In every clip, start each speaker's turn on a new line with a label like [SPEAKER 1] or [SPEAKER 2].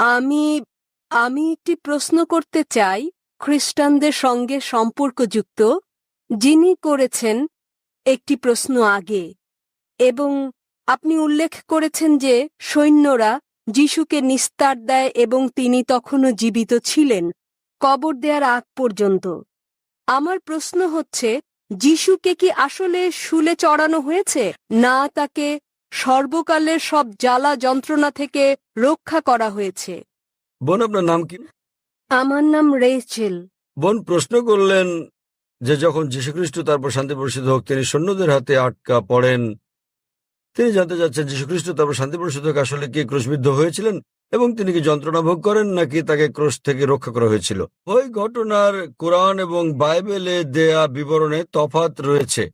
[SPEAKER 1] আমি আমি একটি প্রশ্ন করতে চাই, খ্রিস্টানদের সঙ্গে সম্পর্কযুক্ত, যিনি করেছেন একটি প্রশ্ন আগে, এবং আপনি উল্লেখ করেছেন যে সৈন্যরা যিশুকে নিস্তার দেয় এবং তিনি তখনও জীবিত ছিলেন, কবর দেওয়ার আগ পর্যন্ত। আমার প্রশ্ন হচ্ছে, যিশুকে কি আসলে শুলে চড়ানো হয়েছে? না, তাকে সর্বকালের সব জ্বালা যন্ত্রণা থেকে রক্ষা করা হয়েছে।
[SPEAKER 2] বোন আপনার নাম কি?
[SPEAKER 1] আমার নাম রেচেল
[SPEAKER 2] বোন প্রশ্ন করলেন যে যখন যীশুখ্রিস্ট তারপর শান্তি প্রসিদ্ধ হোক তিনি সৈন্যদের হাতে আটকা পড়েন। তিনি জানতে চাচ্ছেন যীশুখ্রিস্ট তারপর শান্তি প্রসিদ্ধ হোক আসলে কি ক্রোশবিদ্ধ হয়েছিলেন? এবং তিনি কি যন্ত্রণা ভোগ করেন নাকি তাকে ক্রোশ থেকে রক্ষা করা হয়েছিল? ওই ঘটনার কোরআন এবং বাইবেলে দেয়া বিবরণে তফাত রয়েছে।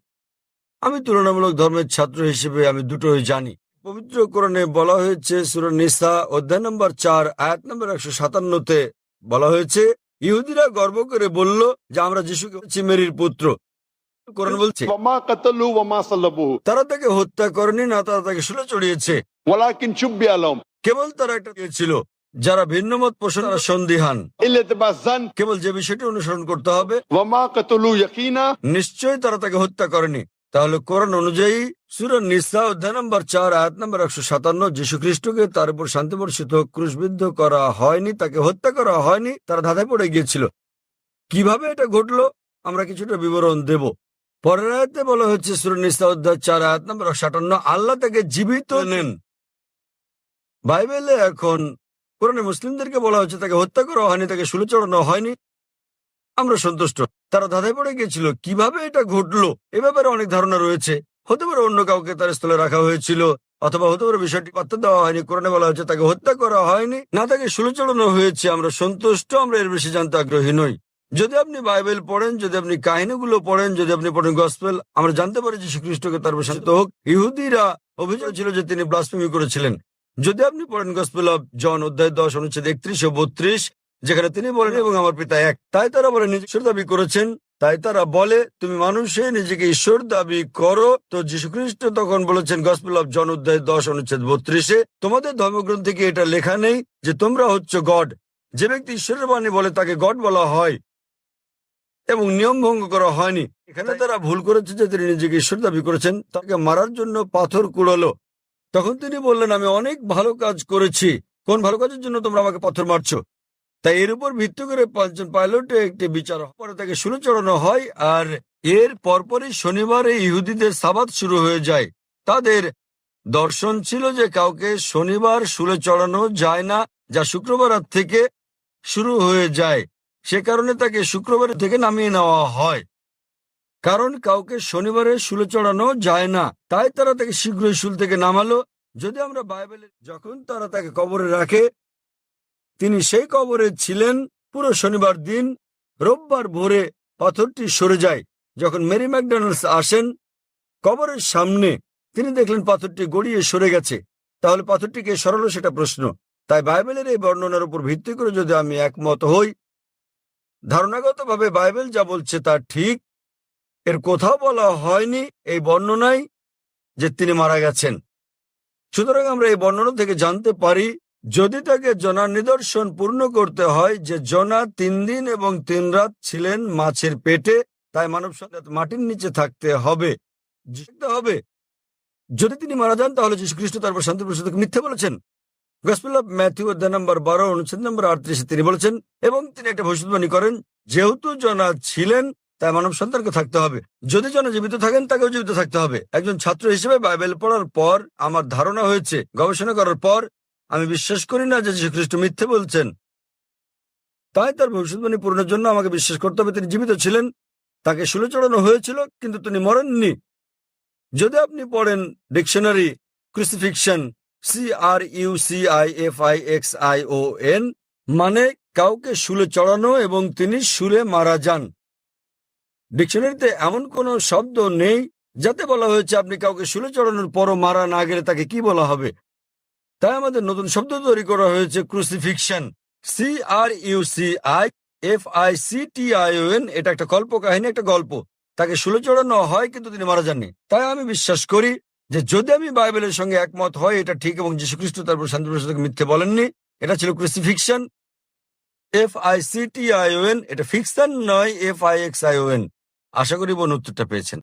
[SPEAKER 2] আমি তুলনামূলক ধর্মের ছাত্র হিসেবে আমি দুটোই জানি। পবিত্র কোরণে বলা হয়েছে সুরনিসা অধ্যায় নম্বর চার আয়াত নম্বর একশো সাতান্নতে বলা হয়েছে ইহুদিরা গর্ব করে বলল যে আমরা যিশুকে মেরির পুত্র। কোরআন বলছে তারা তাকে হত্যা করেনি না তারা তাকে চড়িয়েছে। কেবল তারা একটা ইয়ে ছিল যারা ভিন্ন মত পোষণ সন্দিহান। কেবল যে বিষয়টি অনুসরণ করতে হবে নিশ্চয় তারা তাকে হত্যা করেনি। তাহলে কোরআন অনুযায়ী সুর নিসা অধ্যায় নম্বর চার, আয়াত নম্বর একশো সাতান্ন যীশু খ্রিস্টকে তার উপর শান্তি বর্ষিত ক্রুশবিদ্ধ করা হয়নি, তাকে হত্যা করা হয়নি, তারা ধাঁধায় পড়ে গিয়েছিল। কীভাবে এটা ঘটলো? আমরা কিছুটা বিবরণ দেব। পরের আয়াতে বলা হচ্ছে সুর নিসা অধ্যায় চার, আয়াত নম্বর একশো সাতান্ন, আল্লাহ তাকে জীবিত নেন। বাইবেলে এখন কোরআনে মুসলিমদেরকে বলা হচ্ছে তাকে হত্যা করা হয়নি, তাকে শুলে চড়ানো হয়নি আমরা সন্তুষ্ট। তারা ধাঁধায় পড়ে গিয়েছিল, কীভাবে এটা ঘটলো? এ ব্যাপারে অনেক ধারণা রয়েছে। হতে পারে অন্য কাউকে তার স্থলে রাখা হয়েছিল, অথবা হতে পারে বিষয়টি পাত্তা দেওয়া হয়নি, কোরআনে বলা হচ্ছে তাকে হত্যা করা হয়নি। না, তাকে শুলে চড়ানো হয়েছে, আমরা সন্তুষ্ট, আমরা এর বেশি জানতে আগ্রহী নই। যদি আপনি বাইবেল পড়েন, যদি আপনি কাহিনীগুলো পড়েন, যদি আপনি পড়েন গসপেল, আমরা জানতে পারি যে শ্রীখ্রিস্টকে তার প্রশান্ত হোক। ইহুদিরা অভিযোগ ছিল যে তিনি ব্লাসফেমি করেছিলেন। যদি আপনি পড়েন গসপেল অফ জন অধ্যায় দশ, অনুচ্ছেদ একত্রিশ ও বত্রিশ যেখানে তিনি বলেন এবং আমার পিতা এক। তাই তারা বলে নিজে ঈশ্বর দাবি করেছেন। তাই তারা বলে তুমি মানুষে নিজেকে ঈশ্বর দাবি করো। তো যীশুখ্রিস্ট তখন বলেছেন গসপেল অফ জন অধ্যায় দশ অনুচ্ছেদ বত্রিশে তোমাদের ধর্মগ্রন্থে কি এটা লেখা নেই যে তোমরা হচ্ছে গড? যে ব্যক্তি ঈশ্বরের বাণী বলে তাকে গড বলা হয় এবং নিয়ম ভঙ্গ করা হয়নি। এখানে তারা ভুল করেছে যে তিনি নিজেকে ঈশ্বর দাবি করেছেন। তাকে মারার জন্য পাথর কুড়ালো। তখন তিনি বললেন আমি অনেক ভালো কাজ করেছি। কোন ভালো কাজের জন্য তোমরা আমাকে পাথর মারছো? তাই এর উপর ভিত্তি করে পাঁচজন পাইলটে একটি বিচার পরে তাকে শুরু চড়ানো হয় আর এর পরপরই শনিবারে ইহুদিদের সাবাত শুরু হয়ে যায়। তাদের দর্শন ছিল যে কাউকে শনিবার শুলে চড়ানো যায় না, যা শুক্রবার থেকে শুরু হয়ে যায়। সে কারণে তাকে শুক্রবার থেকে নামিয়ে নেওয়া হয়। কারণ কাউকে শনিবারে শুলে চড়ানো যায় না, তাই তারা তাকে শীঘ্রই শুল থেকে নামালো। যদি আমরা বাইবেলে যখন তারা তাকে কবরে রাখে তিনি সেই কবরে ছিলেন পুরো শনিবার দিন, রোববার ভোরে পাথরটি সরে যায়। যখন মেরি ম্যাকডোনাল্ডস আসেন, কবরের সামনে তিনি দেখলেন পাথরটি গড়িয়ে সরে গেছে। তাহলে পাথরটিকে সরালো সেটা প্রশ্ন। তাই বাইবেলের এই বর্ণনার উপর ভিত্তি করে যদি আমি একমত হই, ধারণাগতভাবে বাইবেল যা বলছে তা ঠিক। এর কোথাও বলা হয়নি এই বর্ণনায় যে তিনি মারা গেছেন। সুতরাং আমরা এই বর্ণনা থেকে জানতে পারি যদি তাকে জনার নিদর্শন পূর্ণ করতে হয় যে জনা তিন দিন এবং তিন রাত ছিলেন মাছের পেটে, তাই মানব সন্তান মাটির নিচে থাকতে হবে। হবে। যদি তিনি মারা যান, তাহলে যীশু খ্রিস্ট তারপর শান্তি প্রসাদ মিথ্যে বলেছেন। গসপেল অফ ম্যাথিউ অধ্যায় নম্বর বারো, অনুচ্ছেদ নম্বর আটত্রিশে তিনি বলেছেন, এবং তিনি একটা ভবিষ্যৎবাণী করেন, যেহেতু জনা ছিলেন, তাই মানব সন্তানকে থাকতে হবে। যদি জন জীবিত থাকেন, তাকেও জীবিত থাকতে হবে। একজন ছাত্র হিসেবে বাইবেল পড়ার পর আমার ধারণা হয়েছে, গবেষণা করার পর আমি বিশ্বাস করি না যে খ্রিস্ট মিথ্যে বলছেন। তাই তার ভবিষ্যৎবাণী পূরণের জন্য আমাকে বিশ্বাস করতে হবে। তিনি জীবিত ছিলেন, তাকে শুলে চড়ানো হয়েছিল, কিন্তু তিনি মরেননি। যদি আপনি পড়েন dictionary crucifixion C R U C I F I X I O N মানে কাউকে শুলে চড়ানো এবং তিনি শুলে মারা যান। ডিকশনারিতে এমন কোনো শব্দ নেই, যাতে বলা হয়েছে আপনি কাউকে শুলে চড়ানোর পরও মারা না গেলে তাকে কি বলা হবে? তাই আমাদের নতুন শব্দ তৈরি করা হয়েছে crucifixion C R U C I F I C T I N এটা একটা কল্প কাহিনী, একটা গল্প। তাকে শুলে চড়ানো হয় কিন্তু তিনি মারা যাননি। তাই আমি বিশ্বাস করি যে যদি আমি বাইবেলের সঙ্গে একমত হয় এটা ঠিক এবং যীশুখ্রিস্ট তারপর শান্তি প্রসাদকে মিথ্যে বলেননি, এটা ছিল crucifixion F I C T I N এটা ফিকশন নয় F I X I N আশা করি বোন উত্তরটা পেয়েছেন।